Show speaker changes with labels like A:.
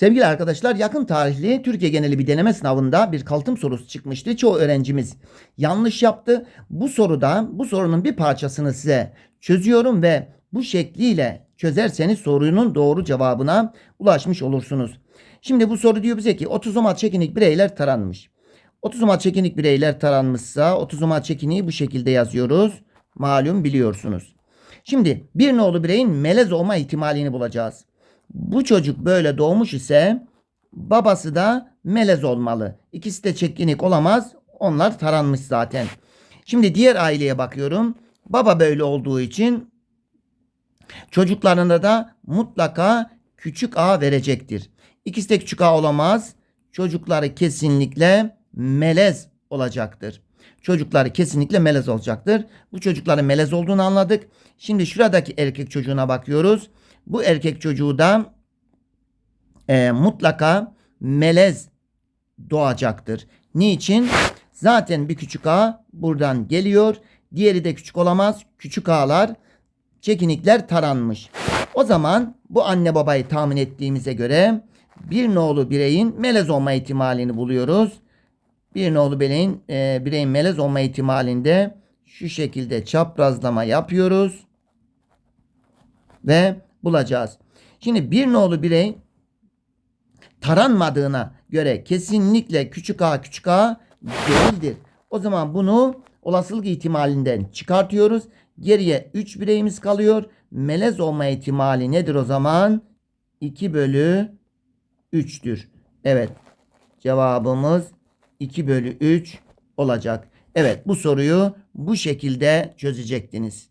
A: Sevgili arkadaşlar yakın tarihli Türkiye geneli bir deneme sınavında bir kalıtım sorusu çıkmıştı. Çoğu öğrencimiz yanlış yaptı. Bu soruda bu sorunun bir parçasını size çözüyorum ve bu şekliyle çözerseniz sorunun doğru cevabına ulaşmış olursunuz. Şimdi bu soru diyor bize ki otozomal çekinik bireyler taranmış. Otozomal çekinik bireyler taranmışsa otozomal çekiniği bu şekilde yazıyoruz. Malum biliyorsunuz. Şimdi bir nolu bireyin melez olma ihtimalini bulacağız. Bu çocuk böyle doğmuş ise babası da melez olmalı. İkisi de çekinik olamaz. Onlar taranmış zaten. Şimdi diğer aileye bakıyorum. Baba böyle olduğu için çocuklarına da mutlaka küçük A verecektir. İkisi de küçük A olamaz. Çocukları kesinlikle melez olacaktır. Çocukları kesinlikle melez olacaktır. Bu çocukların melez olduğunu anladık. Şimdi şuradaki erkek çocuğuna bakıyoruz. Bu erkek çocuğu da e, mutlaka melez doğacaktır. Niçin? Zaten bir küçük A buradan geliyor. Diğeri de küçük olamaz. Küçük A'lar çekinikler taranmış. O zaman bu anne babayı tahmin ettiğimize göre bir nolu bireyin melez olma ihtimalini buluyoruz. Bir nolu bireyin, e, bireyin melez olma ihtimalinde şu şekilde çaprazlama yapıyoruz ve bulacağız. Şimdi bir nolu birey taranmadığına göre kesinlikle küçük a küçük a değildir. O zaman bunu olasılık ihtimalinden çıkartıyoruz. Geriye 3 bireyimiz kalıyor. Melez olma ihtimali nedir o zaman? 2 bölü 3'tür. Evet cevabımız 2 bölü 3 olacak. Evet bu soruyu bu şekilde çözecektiniz.